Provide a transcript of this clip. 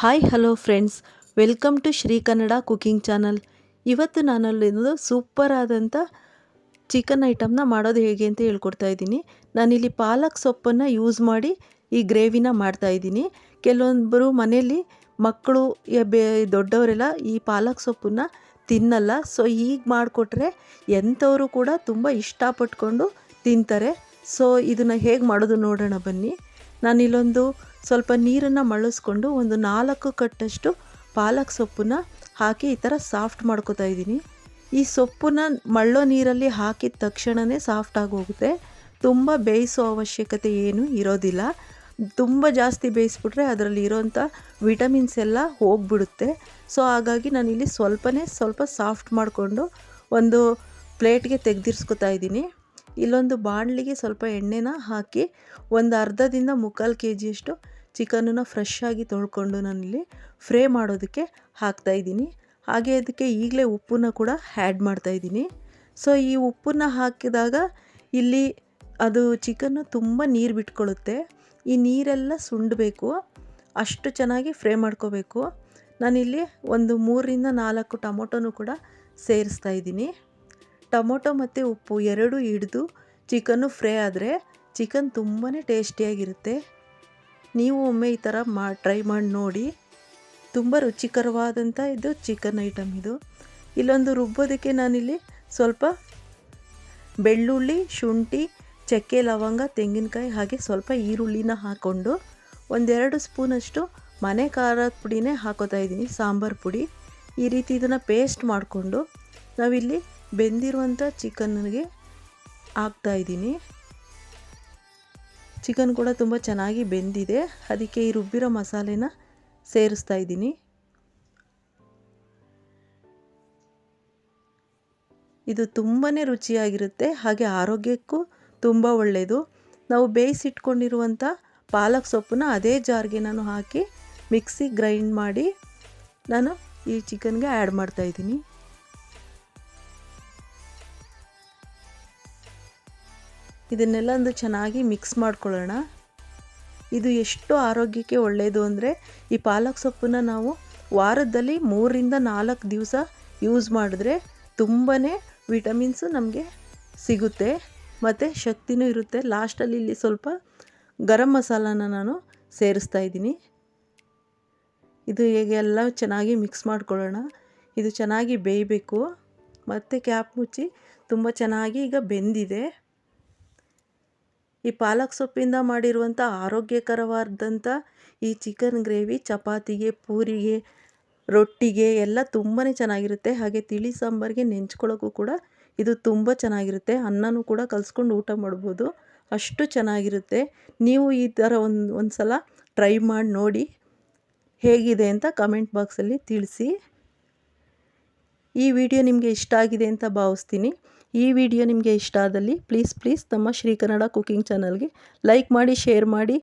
Hi hello friends welcome to Shri Kannada cooking channel ಇವತ್ತು ನಾನಲ್ಲಿಂದು super ಆದಂಥ chicken ಐಟಮ್ನ ಮಾಡೋದು ಹೇಗೆ ಅಂತ ಹೇಳ್ಕೊಡ್ತಾ ಇದ್ದೀನಿ. ನಾನಿಲ್ಲಿ ಪಾಲಕ್ ಸೊಪ್ಪನ್ನು ಯೂಸ್ ಮಾಡಿ ಈ ಗ್ರೇವಿನ ಮಾಡ್ತಾ ಇದ್ದೀನಿ. ಕೆಲವೊಬ್ಬರು ಮನೆಯಲ್ಲಿ ಮಕ್ಕಳು ಬೇ, ದೊಡ್ಡವರೆಲ್ಲ ಈ ಪಾಲಕ್ ಸೊಪ್ಪನ್ನು ತಿನ್ನಲ್ಲ. ಸೊ ಈಗ ಮಾಡಿಕೊಟ್ರೆ ಎಂಥವರು ಕೂಡ ತುಂಬ ಇಷ್ಟಪಟ್ಕೊಂಡು ತಿಂತಾರೆ. ಸೊ ಇದನ್ನು ಹೇಗೆ ಮಾಡೋದು ನೋಡೋಣ ಬನ್ನಿ. ನಾನಿಲ್ಲೊಂದು ಸ್ವಲ್ಪ ನೀರನ್ನು ಮಳಸ್ಕೊಂಡು ಒಂದು ನಾಲ್ಕು ಕಟ್ಟಷ್ಟು ಪಾಲಕ್ ಸೊಪ್ಪನ್ನ ಹಾಕಿ ಈ ಥರ ಸಾಫ್ಟ್ ಮಾಡ್ಕೋತಾ ಇದ್ದೀನಿ. ಈ ಸೊಪ್ಪನ್ನ ಮಳ್ಳೋ ನೀರಲ್ಲಿ ಹಾಕಿದ ತಕ್ಷಣವೇ ಸಾಫ್ಟ್ ಆಗೋಗುತ್ತೆ. ತುಂಬ ಬೇಯಿಸೋ ಅವಶ್ಯಕತೆ ಏನು ಇರೋದಿಲ್ಲ. ತುಂಬ ಜಾಸ್ತಿ ಬೇಯಿಸ್ಬಿಟ್ರೆ ಅದರಲ್ಲಿ ಇರೋಂಥ ವಿಟಮಿನ್ಸ್ ಎಲ್ಲ ಹೋಗ್ಬಿಡುತ್ತೆ. ಸೊ ಹಾಗಾಗಿ ನಾನಿಲ್ಲಿ ಸ್ವಲ್ಪನೇ ಸ್ವಲ್ಪ ಸಾಫ್ಟ್ ಮಾಡಿಕೊಂಡು ಒಂದು ಪ್ಲೇಟ್ಗೆ ತೆಗೆದಿರ್ಸ್ಕೊತಾ ಇದ್ದೀನಿ. ಇಲ್ಲೊಂದು ಬಾಣಲಿಗೆ ಸ್ವಲ್ಪ ಎಣ್ಣೆನ ಹಾಕಿ ಒಂದು ಅರ್ಧದಿಂದ ಮುಕ್ಕಾಲು ಕೆ ಜಿಯಷ್ಟು ಚಿಕನನ್ನು ಫ್ರೆಶ್ ಆಗಿ ತೊಳ್ಕೊಂಡು ನಾನಿಲ್ಲಿ ಫ್ರೈ ಮಾಡೋದಕ್ಕೆ ಹಾಕ್ತಾಯಿದ್ದೀನಿ ಹಾಗೆ ಅದಕ್ಕೆ ಈಗಲೇ ಉಪ್ಪನ್ನ ಕೂಡ ಆ್ಯಡ್ ಮಾಡ್ತಾ ಇದ್ದೀನಿ. ಸೊ ಈ ಉಪ್ಪನ್ನು ಹಾಕಿದಾಗ ಇಲ್ಲಿ ಅದು ಚಿಕನ್ನು ತುಂಬ ನೀರು ಬಿಟ್ಕೊಳ್ಳುತ್ತೆ ಈ ನೀರೆಲ್ಲ ಸುಂಡಬೇಕು. ಅಷ್ಟು ಚೆನ್ನಾಗಿ ಫ್ರೈ ಮಾಡ್ಕೋಬೇಕು. ನಾನಿಲ್ಲಿ ಒಂದು ಮೂರರಿಂದ ನಾಲ್ಕು ಟೊಮೊಟೊನೂ ಕೂಡ ಸೇರಿಸ್ತಾ ಇದ್ದೀನಿ. ಟೊಮೊಟೊ ಮತ್ತು ಉಪ್ಪು ಎರಡೂ ಹಿಡಿದು ಚಿಕನ್ನು ಫ್ರೈ ಆದರೆ ಚಿಕನ್ ತುಂಬಾ ಟೇಸ್ಟಿಯಾಗಿರುತ್ತೆ. ನೀವು ಒಮ್ಮೆ ಈ ಥರ ಮಾ, ಟ್ರೈ ಮಾಡಿ ನೋಡಿ. ತುಂಬ ರುಚಿಕರವಾದಂಥ ಇದು ಚಿಕನ್ ಐಟಮ್ ಇದು. ಇಲ್ಲೊಂದು ರುಬ್ಬೋದಕ್ಕೆ ನಾನಿಲ್ಲಿ ಸ್ವಲ್ಪ ಬೆಳ್ಳುಳ್ಳಿ, ಶುಂಠಿ, ಚಕ್ಕೆ, ಲವಂಗ, ತೆಂಗಿನಕಾಯಿ ಹಾಗೆ ಸ್ವಲ್ಪ ಈರುಳ್ಳಿನ ಹಾಕ್ಕೊಂಡು ಒಂದೆರಡು ಸ್ಪೂನಷ್ಟು ಮನೆ ಖಾರದ ಪುಡಿನೇ ಹಾಕೋತಾ ಇದ್ದೀನಿ, ಸಾಂಬಾರು ಪುಡಿ. ಈ ರೀತಿ ಇದನ್ನು ಪೇಸ್ಟ್ ಮಾಡಿಕೊಂಡು ನಾವಿಲ್ಲಿ ಬೆಂದಿರುವಂಥ ಚಿಕನ್ನಿಗೆ ಹಾಕ್ತಾಯಿದ್ದೀನಿ ಚಿಕನ್ ಕೂಡ ತುಂಬ ಚೆನ್ನಾಗಿ ಬೆಂದಿದೆ. ಅದಕ್ಕೆ ಈ ರುಬ್ಬಿರೋ ಮಸಾಲೆನ ಸೇರಿಸ್ತಾ ಇದ್ದೀನಿ. ಇದು ತುಂಬಾ ರುಚಿಯಾಗಿರುತ್ತೆ, ಹಾಗೆ ಆರೋಗ್ಯಕ್ಕೂ ತುಂಬ ಒಳ್ಳೆಯದು ನಾವು ಬೇಯಿಸಿಟ್ಕೊಂಡಿರುವಂಥ ಪಾಲಕ್ ಸೊಪ್ಪನ್ನ ಅದೇ ಜಾರ್ಗೆ ನಾನು ಹಾಕಿ ಮಿಕ್ಸಿ ಗ್ರೈಂಡ್ ಮಾಡಿ ನಾನು ಈ ಚಿಕನ್ಗೆ ಆ್ಯಡ್ ಮಾಡ್ತಾ ಇದನ್ನೆಲ್ಲ ಒಂದು ಚೆನ್ನಾಗಿ ಮಿಕ್ಸ್ ಮಾಡ್ಕೊಳ್ಳೋಣ. ಇದು ಎಷ್ಟು ಆರೋಗ್ಯಕ್ಕೆ ಒಳ್ಳೆಯದು ಅಂದರೆ ಈ ಪಾಲಕ್ ಸೊಪ್ಪನ್ನ ನಾವು ವಾರದಲ್ಲಿ ಮೂರರಿಂದ ನಾಲ್ಕು ದಿವಸ ಯೂಸ್ ಮಾಡಿದ್ರೆ ತುಂಬಾ ವಿಟಮಿನ್ಸು ನಮಗೆ ಸಿಗುತ್ತೆ. ಮತ್ತು ಶಕ್ತಿನೂ ಇರುತ್ತೆ. ಲಾಸ್ಟಲ್ಲಿ ಇಲ್ಲಿ ಸ್ವಲ್ಪ ಗರಂ ಮಸಾಲಾನ ನಾನು ಸೇರಿಸ್ತಾ ಇದ್ದೀನಿ. ಇದು ಹೇಗೆ ಎಲ್ಲ ಚೆನ್ನಾಗಿ ಮಿಕ್ಸ್ ಮಾಡ್ಕೊಳ್ಳೋಣ. ಇದು ಚೆನ್ನಾಗಿ ಬೇಯಬೇಕು. ಮತ್ತು ಕ್ಯಾಪ್ ಮುಚ್ಚಿ ತುಂಬ ಚೆನ್ನಾಗಿ ಈಗ ಬೆಂದಿದೆ. ಈ ಪಾಲಕ್ ಸೊಪ್ಪಿಂದ ಮಾಡಿರುವಂಥ ಆರೋಗ್ಯಕರವಾದಂಥ ಈ ಚಿಕನ್ ಗ್ರೇವಿ ಚಪಾತಿಗೆ, ಪೂರಿಗೆ, ರೊಟ್ಟಿಗೆ ಎಲ್ಲ ತುಂಬಾ ಚೆನ್ನಾಗಿರುತ್ತೆ. ಹಾಗೆ ತಿಳಿ ಸಾಂಬಾರಿಗೆ ನೆಂಚ್ಕೊಳ್ಳೋಕ್ಕೂ ಕೂಡ ಇದು ತುಂಬ ಚೆನ್ನಾಗಿರುತ್ತೆ. ಅನ್ನನೂ ಕೂಡ ಕಲಿಸ್ಕೊಂಡು ಊಟ ಮಾಡ್ಬೋದು. ಅಷ್ಟು ಚೆನ್ನಾಗಿರುತ್ತೆ. ನೀವು ಈ ಥರ ಒಂದು ಒಂದು ಸಲ ಟ್ರೈ ಮಾಡಿ ನೋಡಿ ಹೇಗಿದೆ ಅಂತ ಕಮೆಂಟ್ ಬಾಕ್ಸಲ್ಲಿ ತಿಳಿಸಿ. ಈ ವಿಡಿಯೋ ನಿಮಗೆ ಇಷ್ಟ ಆಗಿದೆ ಅಂತ ಭಾವಿಸ್ತೀನಿ. ಈ ವಿಡಿಯೋ ನಿಮಗೆ ಇಷ್ಟ ಆದಲ್ಲಿ ಪ್ಲೀಸ್ ಪ್ಲೀಸ್ ನಮ್ಮ ಶ್ರೀ ಕನ್ನಡ ಕುಕಿಂಗ್ ಚಾನಲ್ಗೆ ಲೈಕ್ ಮಾಡಿ ಶೇರ್ ಮಾಡಿ.